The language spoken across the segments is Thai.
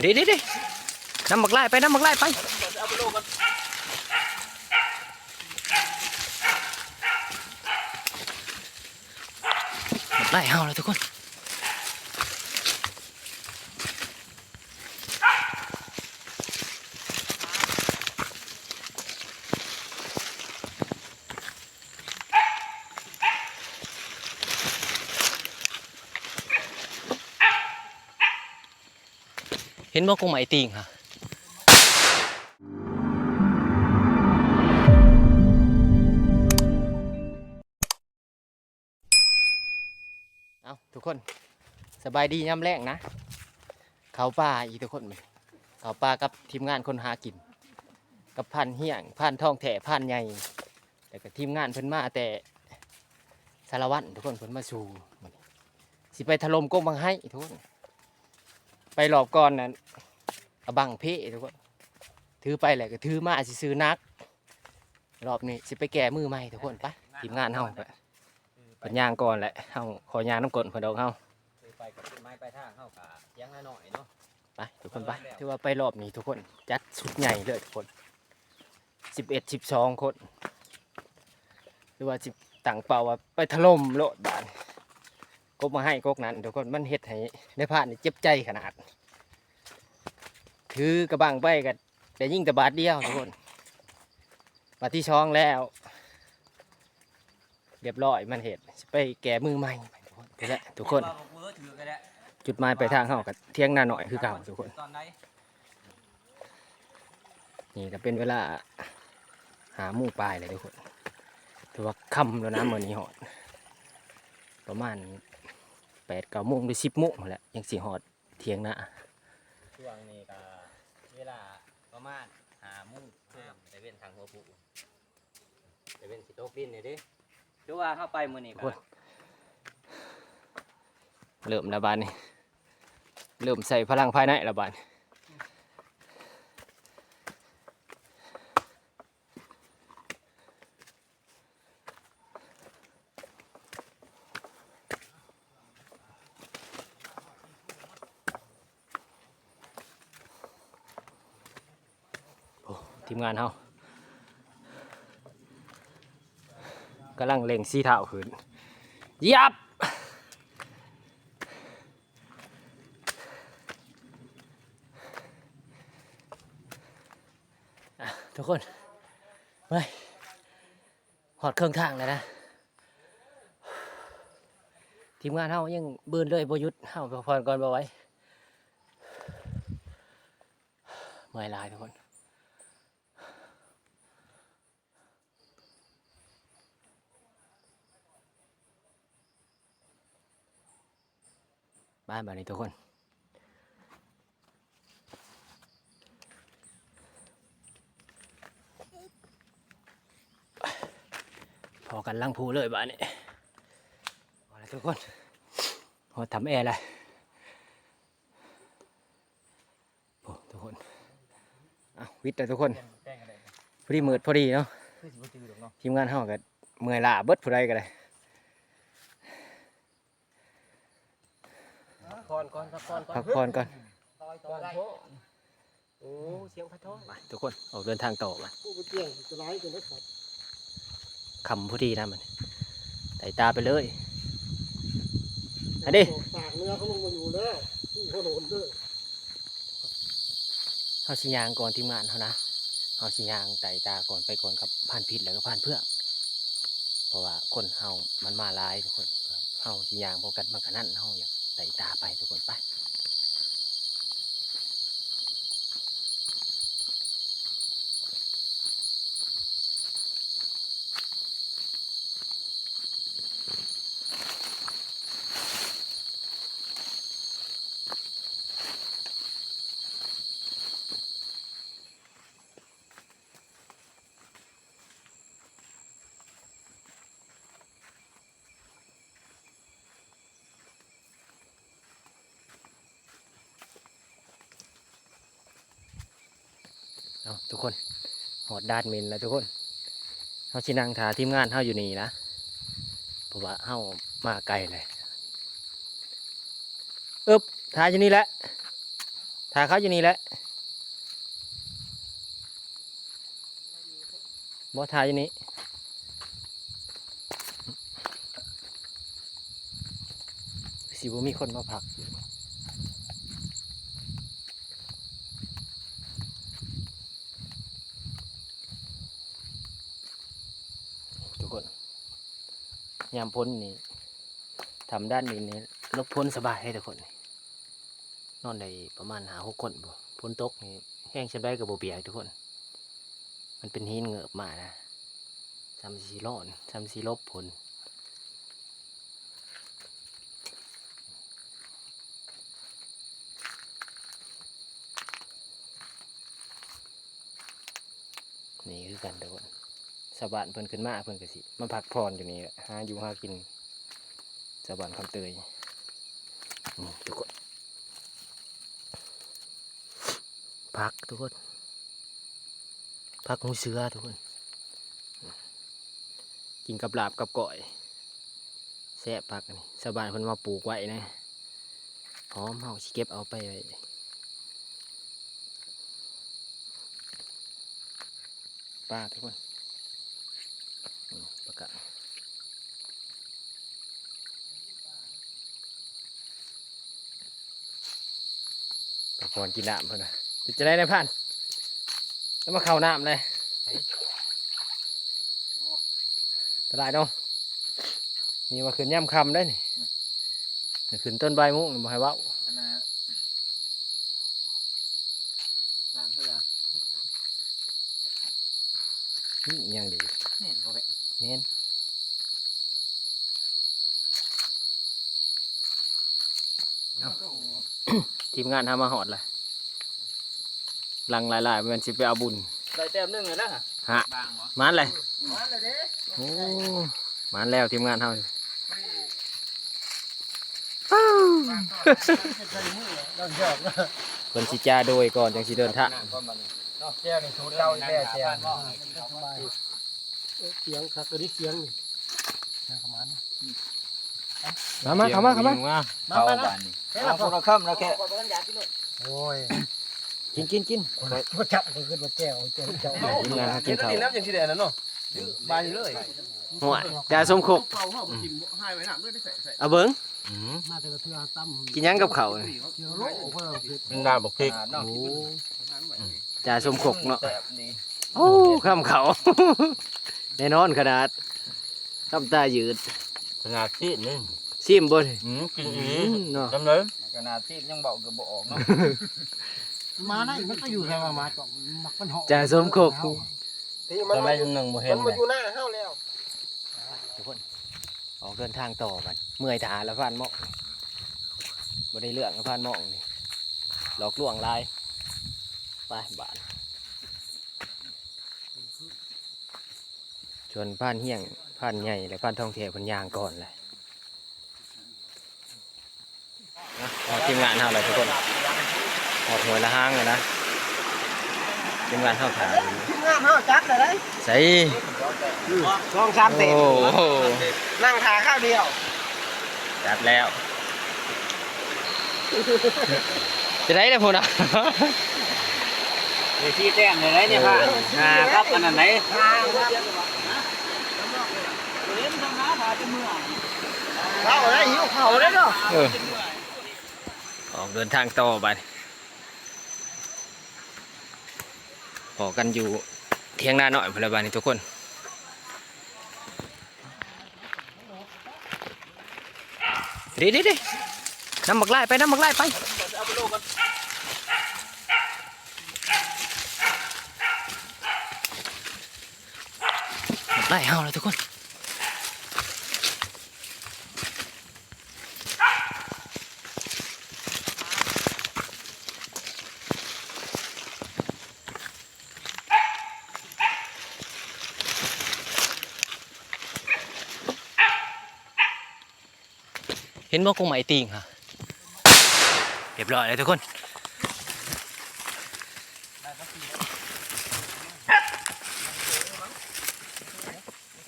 เดี๋ยวเดี๋ยวเดี๋ยวน้ำหมักไล่ไปน้ำหมักไล่ไปไลกันหมักไล่เอาเลยทุกคน เห็นบ่กงไหมติงค่ะเอาทุกคนสบายดีย่ำแรงนะ เขาป่าอีกทุกคนไหมเขาป่ากับทีมงานคนหากิน กับพันเฮียงพันทองแถพันใหญ่แต่ก็ทีมงานเพิ่นมาแต่สารวัตรทุกคนเพิ่นมาสู่สิไปถล่มกงบังให้ทุกคน ไปรอบก่อนนั้นเอาบังเพทุกคนถือไปแหละก็ถือมาสิซื้อนัก รอบนี้สิไปแก่มือใหม่ทุกคนไปทีมงานเฮาไปเพิ่นย่างก่อนแหละเฮาขอย่างน้ำกลนเพิ่นดอกเฮาคือไปกับต้นไม้ไปทางเข้ากะเสียังหน่อยเนาะไปทุกคนไปถือว่าไปรอบนี้ทุกคนจัดชุดใหญ่เลยทุกคนสิบเอ็ดสิบสองคนหรือว่าสิต่างเป่าว่าไปถล่มโลดบาน กบมาให้กกนั้นทุกคนมันเฮ็ดให้ในพานนี่เจ็บใจขนาด ถือกระบังไปกันแต่ยิ่งแต่บาทเดียวทุกคนบาที่ช่องแล้ว เรียบร้อยมันเห็ดไปแก่มือใหม่ทุกคนไปแล้วทุกคน จุดหมายไปลายทางเขากับเที่ยงหน้าหน่อยคือเก่าทุกคนตอนไหนนี่ก็เป็นเวลาหาหมู่ปลายเลยทุกคนถือว่าค่ำแล้วนะเมื่อนี้หอดประมาณ แปดเก้าโมงหรือสิบโมงนั่นแหละยังสีหอดเที่ยงหน้าช่วงนี้ก็เวลาประมาณหามุ่งห้ามแต่เว้นทางหัวปูแต่เว้นสิโตกดินนี่เดิดูว่าเข้าไปมื้อนี้ก็เริ่มระบาดนี่เริ่มใส่พลังภายในระบาดโงานเขากำลังเล็งสีเท้าขึ้นยับทุกคนไปหอดเครื่องทางแล้วนะ ทีมงานเฮายังเบืนเลยบหยุดเฮาพักผ่อนก่อนบ่ไว้เมื่อยลายทุกคน บ้านแบบนี้ทุกคนพอกันลังพูเลยบ้านนี้เอาละทุกคนพอทำแอร์เลยโอ้ทุกคนเอาวิทย์เลยทุกคนแป้งกันเลยพอดีมืดพอดีเนาะคือสิบ่จืดหรอกเนาะทีมงานเฮาก็เมื่อยล้าเบิดผู้ใดก็ได้ ก่อนก่อนก่อนก่อนพักผ่อนก่อนต่อยต่อยได้โอ้เสียงพะท้องไปทุกคนออกเดินทางต่อมาผู้ไปเกี่ยงจะร้ายกันนะครับคำพอดีนะมันไต่ตาไปเลยอันนี้ปากเนื้อเขาลงมาอยู่แล้วผู้เขาโดนเด้อเฮาสิยางก่อนทีมงานเฮานะเฮาสิยางไต่ตาก่อนไปก่อนกับผ่านผิดแล้วก็ผ่านเพื่อกเพราะว่าคนเฮามันมาหลายทุกคนเฮาสิยางพอกันมาขนาดนั้นเฮาอยาก ใส่ตาไปทุกคนไป เอาทุกคนหอดดานเมนแล้วทุกคนเฮาสินังถาทีมงานเฮาอยู่นี่นะเพราะว่าเฮามาไกลเลยอึบถาอยู่นี่แหละถาเขาอยู่นี่แหละบ่ถาอยู่นี่สิบ่มีคนมาพักอยู่ทุก ยามพ้นนี่ทำด้านนี้นี่ลบพ้นสบายให้ทุกคน นอนได้ประมาณหาหกคนบ่พ้นตกนี่แห้งฉันได้กับโบเปียกทุกคน มันเป็นหินเงือบมานะทำสีร้อนทำสีลบพ้นนี่คือกันทุกคน สะบ้านเพิ่นขึ้นมาเพิ่นก็สิมาพักผ่อนอยู่นี่หละหาอยู่หากินสะบ้านคำเตยนี่ทุกคนพักทุกคนพักหูเสือทุกคน กินกับลาบกับก่อยแซ่บพักนี่ชาวบ้านเพิ่นมาปลูกไว้นะหอมเฮาสิเก็บเอาไปไว้ป้าทุกคนประกาศ ประพรกินน้ำเพิ่นนะจะได้ได้ผ่านแล้วมาเข้าน้ำเลยตลาดเนาะนี่มาขึ้นย่ำคำได้นี่ขึ้นต้นใบมุ้งบ่ให้เว้าอันน่ะล้างเพื่อนี่ยังดีแม่นบ่แม่นเมน ทีมงานทำมาหอดเลยลังหลายๆมันสิไปเอาบุญได้แต้มหนึงเลยนะฮะบางบ่มันเลยมาเลยเด้โอ้มันแล้วทีมงานเฮาใส่มือดังยอกนะเพิ่นสิจ้าโดยก่อนจังสิเดินทางก้อนมันเนาะแก้วนี่สูตรเก่าอีกแล้วแก้วสบายเอ้ยเสียงคักกระดิเสียงนี่เสียงประมาณนี้ มามาเข้ามาเข้ามา เข้าบ้านนี่เอาคนละค่ำแล้วแค่โอ้ยกินกินกินก็จับก็ขึ้นมาแก้วแก้วเจ้าทีมงานหากินข้าวน้ำยังสีแดงนั่นเนาะบานอยู่เลยหัวจ้าสมคกเป่าเข้าไปทิมให้ไว้น้ำด้วยได้ใส่ใส่เอาเบิ่งมาแต่ละเทือตั้มกินหยังกับข้าวนี่เกี่ยวโลกเพราะเราผิดน้ำบอกพริกโอ้จ้าสมคกเนาะแซ่บดีโอ้ข้ามเขาแน่นอนขนาดข้ามตายืดขนาดซีดนี่ ซิมบ่นอืมกินอือีมเนาะจำเลยขนาดซีดยังเบาเกือบบ่ออกเนาะมาได้มันก็อยู่ใช่มามาจ่องมักมันเหาะจ้าสมคกที่มันจำมาได้หนึ่งบ่เห็นมันมาอยู่หน้าเฮาแล้วทุกคนออกเดินทางต่อกันเมื่อยทหารแล้วผ่านหมอกบ่ได้เรื่องแล้วผ่านหมอกนี่หลอกลวงหลายไปบ้านชวนผ่านเฮียงผ่านใหญ่และผ่านท่องเที่ยวเพันยางก่อนเลยนะ เอาทีมงานเท่าไรทุกคนออกหน่วยละห้างเลยนะทีมงานเท่าถ่ายทีมงานเฮาจัดเลยได้ใส่ลองสามเต็มโอ้โหนั่งทาข้าวเดียว จัดแล้วจะได้เลยพูนะเดี๋ยวชี้แต้มเลยนะเนี่ยค่ะอ่าครับอันนั้นไหนทางครับเข้าได้หิวเข่าได้เนาะเออกเดินทางต่อไปพอกันอยู่เที่ยงหน้าหน่อยพลบานี่ทุกคนเดี๋ยวเดี๋ยวเดี๋ยวน้ำหมักไล่ไปน้ำหมักไล่ไปหมักไล่เอาเลยทุกคน เห็นว่ากงไหมติงค่ะเรียบร้อยเลยทุกคน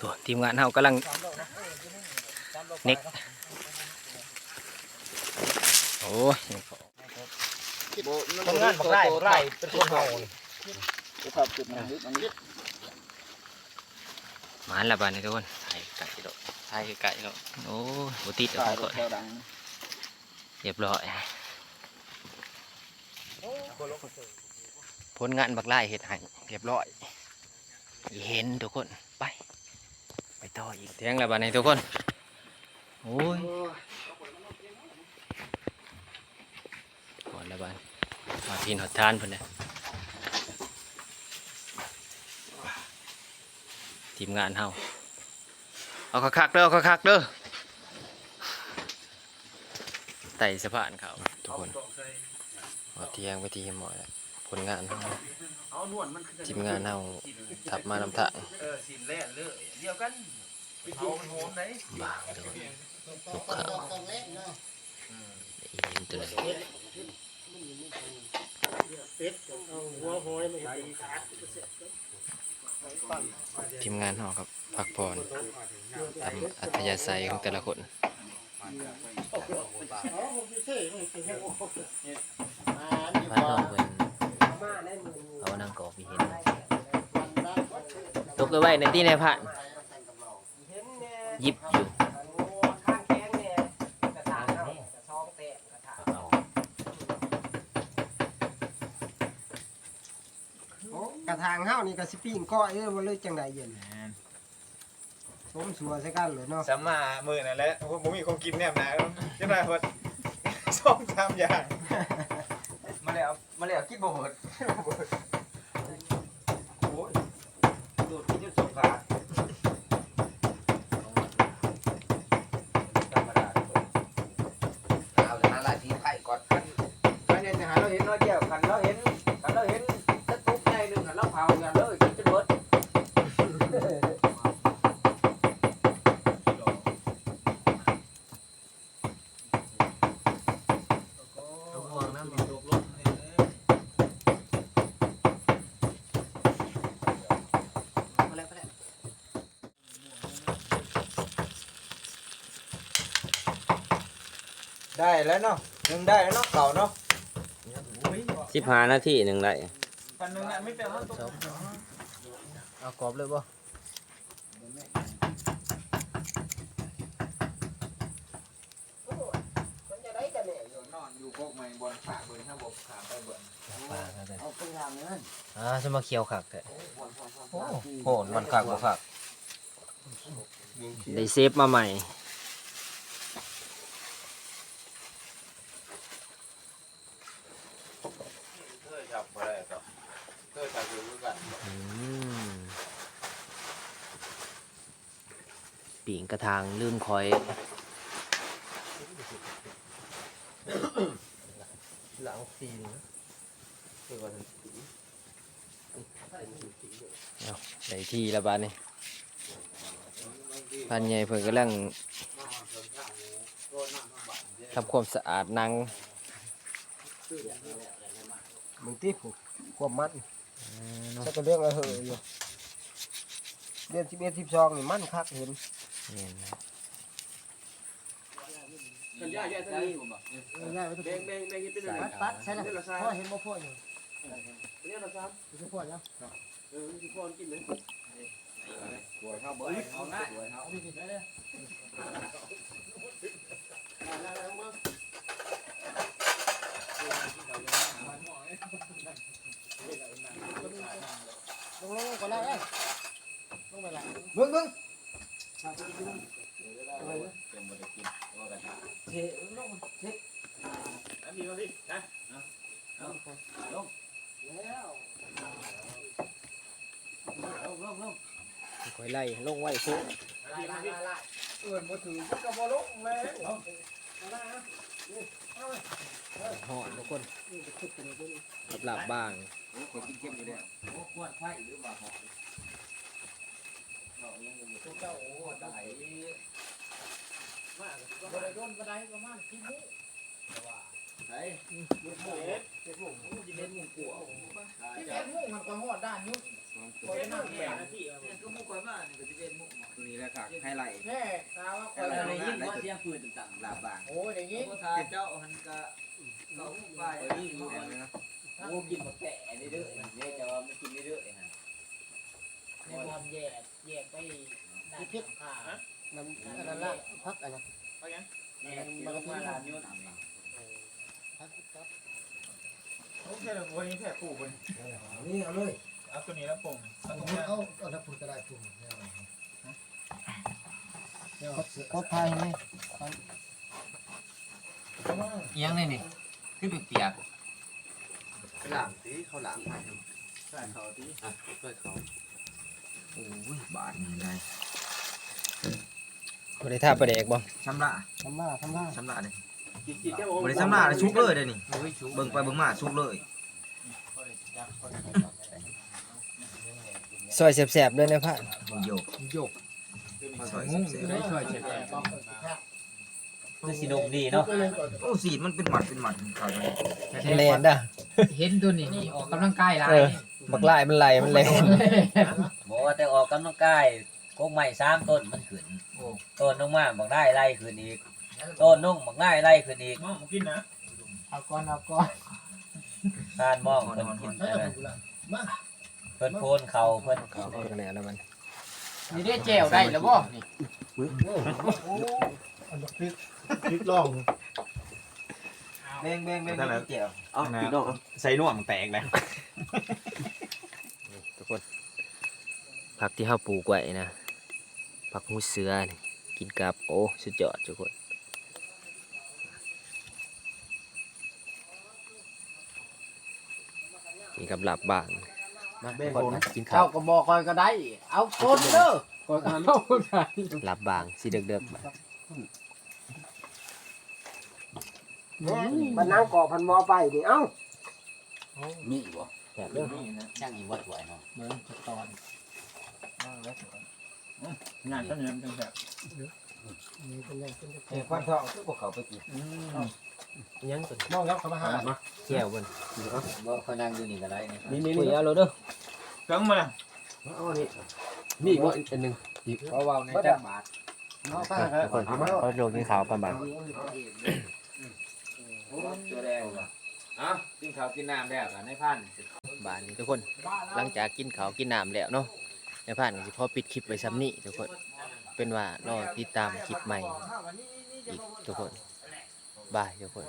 ตัวทีมงานเรากำลังเน็กโอ้ยคนงานบักไล่บักไล่เป็นคนเฮาครับจุดนั้นอันนี้หมานละบานนี่ทุกคนถ่ายไก่ดอก ถ่ายไก่ดอกโอ้ยบ่ติดเอาก่อนเรียบร้อยผลงานบักไล่เฮ็ดให้เรียบร้อย เห็นทุกคนไป ไปต่ออีกเที่ยงแล้วบานนี้ทุกคนโอ้ยก่อนแล้วบานมาพินหอดทานเพิ่นเลยทีมงานเฮา เอาคักๆเด้อเอาคักๆเด้อไต่สะพานเขาทุกคนเอาเที่ยงไปที่หมอแล้วผลงานเฮาเอานวลมันคือทีมงานเฮาทับมานำทางเออสินแล่นเลยเดียวกันเอามันโหมไหนบางทุกคนยกเขาเห็นตัวเลยเป็ดเอาหัวหอยมาใส่ขาดทีมงานเฮาครับ พักผ่อนตามอัธยาศัยของแต่ละคนอ๋อผมสิเท่ไม่สิให้โอ้อ่านี่บ้านว่าเฮาเพิ่นมาได้มือเอานางกอกไปเห็นตกเอาไว้ในที่ในผ่านเห็นแน่หยิบอยู่ข้างแข้งแน่กระถางเอากระซองแตกกระถางเอาโอ้กระถางเฮานี่ก็สิปิ้งก้อยเอ้ยบ่เลยจังไดเย็น ผมสัวใส่กันเลยเนาะสามมามือนั่นแหละผมมีของกินแนบหนายังไงพอส้มสามอย่างมาแล้วมาแล้วคิดบ่หมดโอ้ยโดดที่จะสงขาธรรมดา เอาหาลายที่ไข่ก่อน คันเนี่ยหาเราเห็นน้อยเดียวคันเราเห็นคันเราเห็นตะตุกใหญ่หนึ่งคันเราเผาอย่างเลยกินจนหมด ได้แล้วเนาะหนึ่งได้แล้วเนาะเก่าเนาะสิบห้านาทีหนึ่งได้ปันหนึ่งอะไม่เป็นว่าตกเอากรอบเลยบ่มันจะได้กันแน่นอนอยู่พวกไม่บอลขาเบิร์นถ้าบอกขาไปเบิร์นปลาก็ได้เอาไปทางนั้นอ่าสมาเคียวคักแท้โอ้โหมันคักบ่คักได้เซฟมาใหม่ เธอจับอะไรก็เธอจับอยู่ด้วยกัน อืม ปิ่งกระทางลืมคอย หลังซีนคือว่าได้ที่และบาดนี่พันใหญ่เพิ่นกำลังทำความสะอาดหนังมึงติผูกความมั นสักเรื่องอะไรเหอะอยู่เดือน11 12นี่มันคักเห็นนี่นะกันย่าย่าท่านนี้ผมบอกง่ายๆไปทุกแดคงนแดงแดงเป็นอะไรปัดปัดใช่ละพ่อเห็นบ่พ่ออยู่เรียกเราซ้สิพ่อแล้วำเออที่พ่อกินเลยสวยเข้าเบิร์นเอาหน้าสวยเขาเอาไปกินได้เลยล งลงก่อนแล้วเอ้ยลงไปละมึงมึงเทลงเทอันนี้มาพี่นะแล้วลงลงลงคอยไล่ลงไว้ซุไล่ไล่ไล่ไล่เอื่นมาถือมันก็บอลงเลยไล่นะ หอดทุกคนนี่จะขึ้นไปเลยด้วยกับหลับบ้างคนกินเข้มอยู่เนี่ยโอ้ขวดไฟหรือว่าหอมเจ้าโอ้ได้มากบ่ได้โดนบ่ได้ประมาณ10มื้อใช่มื้อหมูเจ็ดหมูสิเป็นหมูกัวที่เจ็ดหมูมันก็ฮอดด้านอยู่บ่ ได้นั่งแก่นาทีก็มุกก่อนมานี่ก็จะเป็นมุกนี่แหละค่ะไฮไลท์แค่ตาว่าคนเราละได้ยิยินนว่าเสียงปืนต่างๆลาบางโอ้ยได้ยินก็ทาเจ้าหันก็โอ้กินบักแตะเรื่อยๆเนี่ยจะว่าไมันกินเรื่อยนะในบอลแยกแยกไปได้พิษผ่าน้ำอันนั้นละพักอันนั้นเนี่ยมันก็มาลานยุ่นพักครับโอเคเลยวันนี้แค่ปู่บนนี่เอาเลย เอาตัวนี้แล้วปุ่มเอาเอาเอาถ้าพูดก็ได้พูดเนี่ยเนี่ยก็พายไหมยังนี่นี่ขึ้นเปียกหลังสิเขาหลังใช่เขาที่อะช่วยเขาโอ้ยบาทนี่ได้บ่ได้ท่าประแดกบ่ชำระทำหน้าทำหน้าชำระเลยจิตจิตแค่โอ้บ่ได้ชำระเลยชุกเลยเด้อนี่เบิ่งไปเบิ่งมาชุกเลย ซอยแซ่บๆด้วยนะพ่านมึงโยกโยกซอยเสียได้ช่วยเช็ดแอร์คือสินกดีเนาะโอ้สีมันเป็นหมัดเป็นหมัดขาวเลยแล่นด่ะเห็นตัวนี้นี่ออกกำลังกายหลายเออบักลายมันไหลมันแล่นบอกว่าแต่ออกกำลังกายกกใหม่สามต้นมันขึ้นต้นลงมาบักได้ไล่ขึ้นอีกต้นนุ่งบักได้ไล่ขึ้นอีกมองกินนะเอาก่อนเอาก่อนทานมองเพิ่นกินอะไร เพิ่นโพนเข่าเพิ่นเขาเพิ่งแล้วแล้วมันนี่ได้แจวได้แล้วบ่นี่พลิกล่องแบงแบงแบงเจียวเอาพี่น้องใส่น่วมแตกเลยทุกคนผักที่เฮาปลูกไว้นะผักหูเสือนี่กินกับโอ้สุดยอดทุกคนกินกับหลับบาง มาทุกคนนะกินข้าเจ้าวก็บอกคอยก็ได้ เอาคนเด้อคอยเอาคนได้หลับบางสิเด็กๆมามันนั่งก่อพันมอไปนี่เอ้ามีบ่แบบเด้อช่างอีวัดไหวเนาะเหมือนตอนงานก็เนี่ยมันแบบ นี่เป็นยังเป็นเอ้ควันทองคือพวกเขาไปกินยังตัวมองแล้วเขามาหามาแก้วบนบ่เขานั่งอยู่นี่ก็ได้นี่นี่นี่นี่เอาเลยเด้อเครื่องมาเอาอันี่มีอีกบ่อีกอันหนึ่งเพราะว่าในจักบาทเอาไปทุกคนเขาโรยกินขาวกันบ้างตัวแดงอะกินข้าวกินน้ำแล้วกันในพันบ้านนี้ทุกคน หลังจากกินข้าวกินน้ำแล้วเนาะในผ่านก็สิพอปิดคลิปไว้ซ้ำนี้ทุกคน เป็นว่ารอติดตามคลิปใหม่อีกทุกคนบายทุกคน